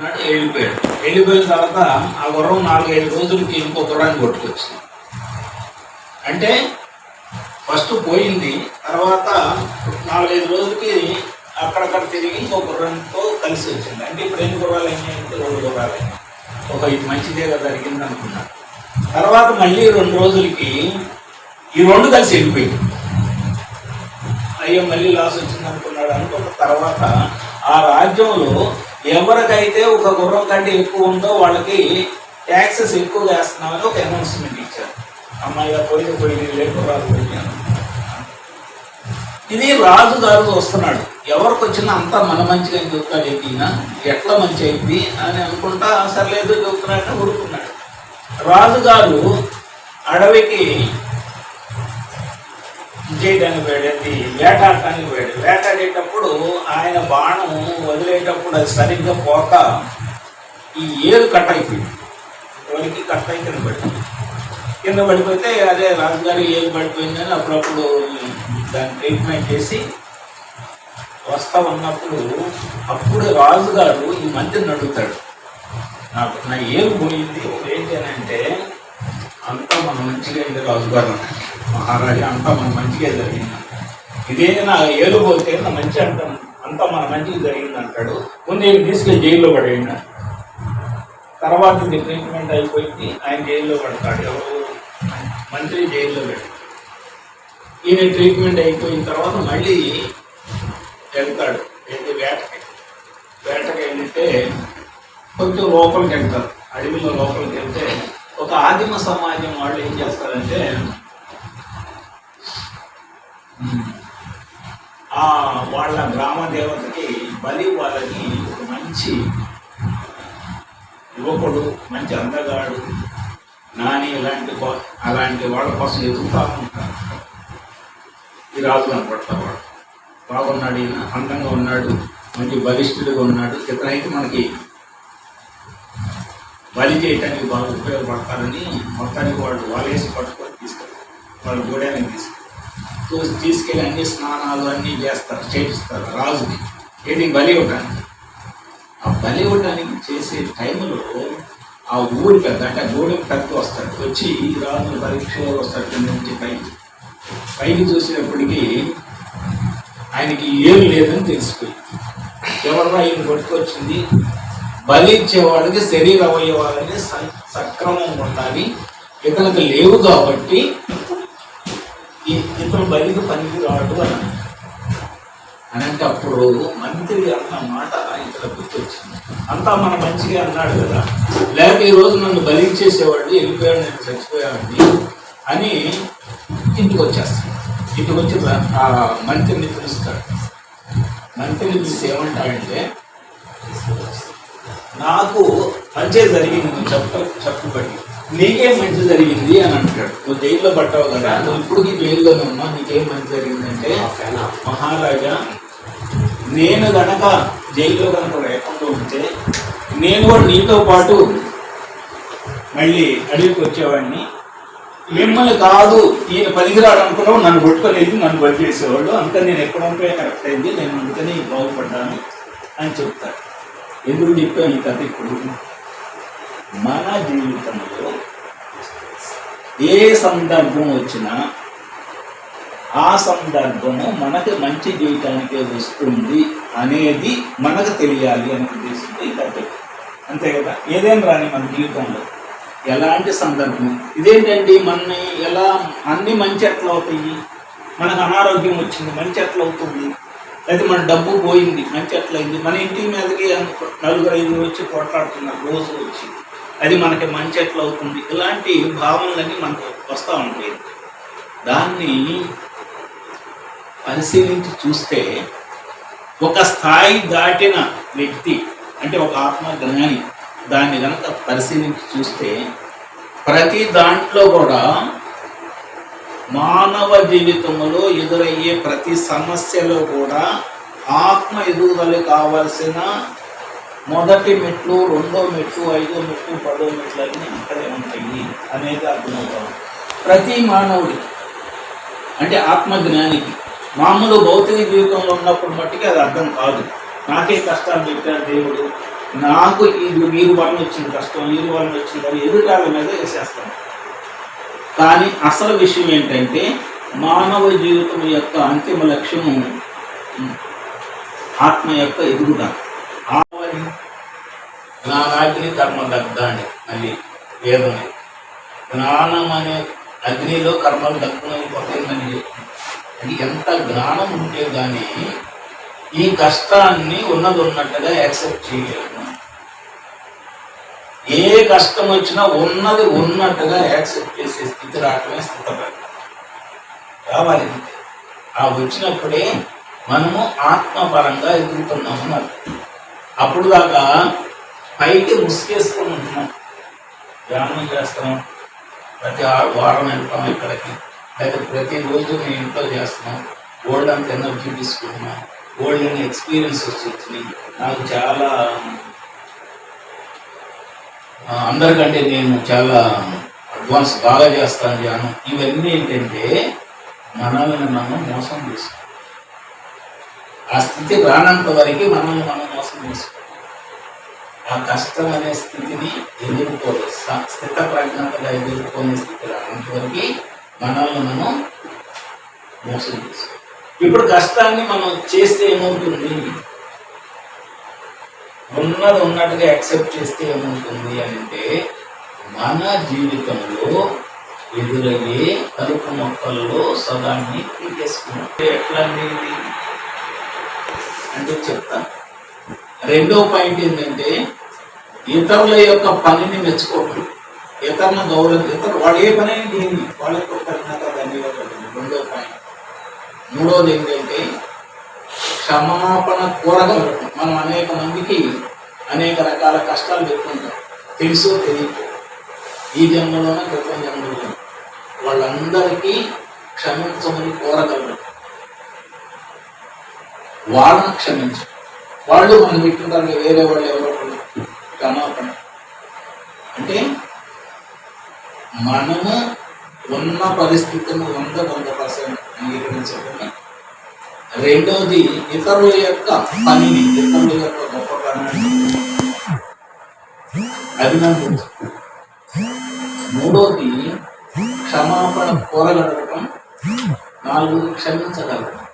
నాటి వెళ్ళిపోయాడు వెళ్ళిపోయిన తర్వాత ఆ గుర్రం నాలుగైదు రోజులకి ఇంకో గుర్రాన్ని కొట్టుకొచ్చింది. అంటే ఫస్ట్ పోయింది తర్వాత నాలుగైదు రోజులకి అక్కడక్కడ తిరిగి ఇంకో గుర్రంతో కలిసి వచ్చింది. అంటే ఇప్పుడు ఎన్ని గుర్రాలు అయినాయంటే రెండు గుర్రాలు అయినాయి. ఒక ఇది మంచిదేగా జరిగింది అనుకున్నా. తర్వాత మళ్ళీ రెండు రోజులకి ఈ రెండు కలిసి వెళ్ళిపోయింది. అయ్యో మళ్ళీ లాస్ వచ్చింది అనుకున్నాడు అనుకున్న తర్వాత ఆ రాజ్యంలో ఎవరికైతే ఒక గుర్రం కంటే ఎక్కువ ఉందో వాళ్ళకి ట్యాక్సెస్ ఎక్కువ వేస్తున్నామని ఒక అనౌన్స్మెంట్ ఇచ్చారు. అమ్మాయిగా పోయింది పోయింది లేకురాలు ఇది రాజు గారు వస్తున్నాడు ఎవరికి వచ్చినా అంతా మన మంచిగా చెబుతాడు ఎక్కినా ఈయన? ఎట్లా మంచి అయింది అని అనుకుంటా సర్లేదు చెబుతున్నాడని ఊరుకున్నాడు. రాజుగారు అడవికి చేయడానికి పోయాడు వేటాడటానికి పోయాడు వేటాడేటప్పుడు ఆయన బాణం వదిలేటప్పుడు అది సరిగ్గా పోక ఈ ఏరు కట్ అయిపోయింది ఎవరికి కట్ అయి కింద కింద పడిపోతే అదే రాజుగారి ఏరు పడిపోయిందని అప్పుడప్పుడు దాన్ని ట్రీట్మెంట్ చేసి వస్తా ఉన్నప్పుడు అప్పుడు రాజుగారు ఈ మంత్రిని అడుగుతాడు నాకు నా ఏరు పోయింది. ఏంటి అని అంటే అంతా మన మంచిగా అయింది రాజుగారు. అన్నాడు. మహారాజా అంతా మన మంచిగా జరిగింది ఇదే నా ఏలు పోతే నా మంచి అంటాం అంతా మన మంచిగా జరిగింది అంటాడు ముందు తీసుకెళ్ళి జైల్లో పడేయండి తర్వాత ఇది ట్రీట్మెంట్ అయిపోయింది ఆయన జైల్లో పడతాడు. ఎవరు? మంత్రి జైల్లో పెడతాడు. ఈయన ట్రీట్మెంట్ అయిపోయిన తర్వాత మళ్ళీ వెళ్తాడు. ఏంటి వేటకి? వేటకి వెళ్తే కొంచెం లోపలికి వెళ్తారు. అడవిలో లోపలికి వెళ్తే ఒక ఆదిమ సమాజం వాళ్ళు ఏం చేస్తారంటే వాళ్ళ గ్రామ దేవతకి బలి వాళ్ళని ఒక మంచి యువకుడు మంచి అందగాడు నాని ఇలాంటి అలాంటి వాళ్ళ కోసం ఎదుగుతూ ఉంటారు. ఈ రాజు కనపడతారు వాడు. బాగున్నాడు ఈయన అందంగా ఉన్నాడు మంచి బలిష్ఠుడిగా ఉన్నాడు. ఇతనైతే మనకి బలి చేయటానికి బాగా ఉపయోగపడతారని మొత్తానికి వాళ్ళు వాలేసి పట్టుకొని తీసుకెళ్తారు వాళ్ళు గూడానికి తీసుకెళ్తారు తీసుకెళ్ళి అన్ని స్నానాలు అన్నీ చేస్తారు చేపిస్తారు. రాజుకి ఏది బలి ఇవ్వటానికి? ఆ బలి ఇవ్వటానికి చేసే టైంలో ఆ ఊరి పెద్ద అంటే ఆ పెద్ద వస్తాడు. వచ్చి ఈ పరీక్ష వస్తాడు కింద నుంచి పైకి. పైకి చూసినప్పటికీ ఆయనకి ఏం లేదని తెలిసిపోయింది. ఎవరన్నా ఈయన కొట్టుకొచ్చింది? బలి ఇచ్చేవాడికి శరీర అవయవాలని స- సక్రమం ఉండాలి. ఇతనికి లేవు కాబట్టి ఈ- ఇతను బలికి పనికి రాడు అని అన్నాడు. అప్పుడు మంత్రి అన్న మాట ఇక్కడ గుర్తొచ్చింది. అంతా మన మంచిగా అన్నాడు కదా. లేక ఈరోజు నన్ను బలి ఇచ్చేసేవాడు వెళ్ళిపోయాడు నేను చచ్చిపోయాడిని అని ఇంటికి వచ్చేస్తాడు ఇంటికి వచ్చి ఆ మంత్రిని పిలుస్తాడు. మంత్రిని పిలిచి ఏమంటాడంటే నాకు మంచి జరిగింది చెప్ప చెప్పబడి నీకేం మంచి జరిగింది అని అంటాడు. నువ్వు జైల్లో పట్టావు కదా నువ్వు ఇప్పటికీ జైల్లోనే ఉన్నావు నీకేం మంచి జరిగిందంటే మహారాజా నేను గనక జైల్లో కనుక లేకుండా ఉంటే నేను కూడా నీతో పాటు మళ్ళీ అడవికి వచ్చేవాడిని. మిమ్మల్ని కాదు ఈయన పనికిరాడు అనుకున్నావు నన్ను కొట్టుకోలేదు నన్ను బలి చేసేవాళ్ళు అంతా నేను ఎక్కడ ఉంటే కరెక్ట్ అయింది నేను అందుకని బాగుపడ్డాను అని చెప్తాడు. ఎందుకు చెప్పాను ఈ కథ ఇప్పుడు? మన జీవితంలో ఏ సందర్భం వచ్చినా ఆ సందర్భము మనకి మంచి జీవితానికే వస్తుంది అనేది మనకు తెలియాలి అని ఉద్దేశంతో ఈ కథ. అంతే కదా? ఏదేం రాని మన జీవితంలో? ఎలాంటి సందర్భం? ఇదేంటండి? మనని ఎలా అన్ని మంచి ఎట్లా అవుతాయి? మనకు అనారోగ్యం వచ్చింది మంచి ఎట్లా అవుతుంది? అయితే మన డబ్బు పోయింది మంచి ఎట్లయింది మన ఇంటి మీదకి నలుగురు ఐదుగురు వచ్చి కొట్లాడుతున్నారు రోజు వచ్చి. అది మనకి మంచి ఎట్లా అవుతుంది? ఇలాంటి భావనలన్నీ మనకు వస్తూ ఉంటాయి. దాన్ని పరిశీలించి చూస్తే ఒక స్థాయి దాటిన వ్యక్తి అంటే ఒక ఆత్మ జ్ఞాని దాన్ని కనుక పరిశీలించి చూస్తే ప్రతి దాంట్లో కూడా మానవ జీవితంలో ఎదురయ్యే ప్రతి సమస్యలో కూడా ఆత్మ ఎదుగుదల కావాల్సిన మొదటి మెట్లు రెండో మెట్లు ఐదో మెట్లు పదో మెట్లు అన్నీ ఇక్కడే ఉంటాయి అనేది అర్థమవుతాం ప్రతి మానవుడి అంటే ఆత్మజ్ఞానికి మామూలు భౌతిక జీవితంలో ఉన్నప్పుడు మట్టికి అది అర్థం కాదు. నాకే కష్టాలు పెట్టాడు దేవుడు నాకు ఇది వీరు వలన వచ్చిన కష్టం వీరు వలన వచ్చింది అని ఎదుటాల మీద వేసేస్తాను కానీ అసలు విషయం ఏంటంటే మానవ జీవితం యొక్క అంతిమ లక్ష్యము ఆత్మ యొక్క ఎదుగుదల. జ్ఞానాగ్ని కర్మ దగ్ధాన్ని మళ్ళీ వేదమే జ్ఞానం అనే అగ్నిలో కర్మలు దగ్ధమైపోతాయని చెప్తుంది అది ఎంత జ్ఞానం ఉంటే కానీ ఈ కష్టాన్ని ఉన్నది ఉన్నట్టుగా యాక్సెప్ట్ చేయలేము. ఏ కష్టం వచ్చినా ఉన్నది ఉన్నట్టుగా యాక్సెప్ట్ చేసే స్థితి రావటమే స్థితపడ కావాలి ఆ వచ్చినప్పుడే మనము ఆత్మపరంగా ఎదుగుతున్నాము అర్థం. అప్పుడు దాకా పైకి ముసుగేసుకొని ఉంటున్నాం. ధ్యానం చేస్తున్నాం. ప్రతి వారం వెళ్తాం ఇక్కడికి. లేకపోతే ప్రతిరోజు మేము ఇంట్లో చేస్తున్నాం. గోల్డ్ అంత ఎనర్జీ తీసుకుంటున్నాం. గోల్డ్ అని ఎక్స్పీరియన్స్ వచ్చింది. నాకు చాలా అందరికంటే నేను చాలా అడ్వాన్స్ బాగా చేస్తాను ధ్యానం. ఇవన్నీ ఏంటంటే మనల్ని మనం మోసం చేసుకో ఆ స్థితి రానంత వరకు మనల్ని మనం మోసం ఆ కష్టం అనే స్థితిని ఎదుర్కోలే స్థిత ప్రజ్ఞతగా ఎదుర్కొనే స్థితి రానంత మనల్ని మనం మోసం చేస్తాం. ఇప్పుడు కష్టాన్ని మనం చేస్తే ఏమవుతుంది ఉన్నది ఉన్నట్టుగా యాక్సెప్ట్ చేస్తే ఏమవుతుంది అంటే మన జీవితంలో ఎదురయ్యే కలుపు మొక్కల్లో సదాన్ని పీకేసుకున్నట్టు ఎట్లా అంటే చెప్తాను. రెండో పాయింట్ ఏంటంటే ఇతరుల యొక్క పనిని మెచ్చుకోవడం. ఇతరులను గౌరవం ఇతరులు వాళ్ళు ఏ పని దీన్ని వాళ్ళ యొక్క కఠినత ధన్యవాదాలు. రెండో పాయింట్. మూడోది ఏంటంటే క్షమాపణ కోరగలగడం. మనం అనేక మందికి అనేక రకాల కష్టాలు పెట్టుకుంటాం తెలుసో తెలియదు ఈ జన్మలోనే క్రితం జన్మలోనే వాళ్ళందరికీ క్షమించమని కోరగలరు వాళ్ళను క్షమించు వాళ్ళు మనం పెట్టుకుంటారు వేరే వాళ్ళు ఎవరో ఒకళ్ళు క్షమాపణ అంటే మనము ఉన్న పరిస్థితిని వంద వంద పర్సెంట్ అంగీకరించకుండా రెండోది ఇతరుల యొక్క పనిని ఇతరుల యొక్క గొప్ప అభినందించు. మూడోది క్షమాపణ కోరగలగటం నాలుగు క్షమించగలగటం.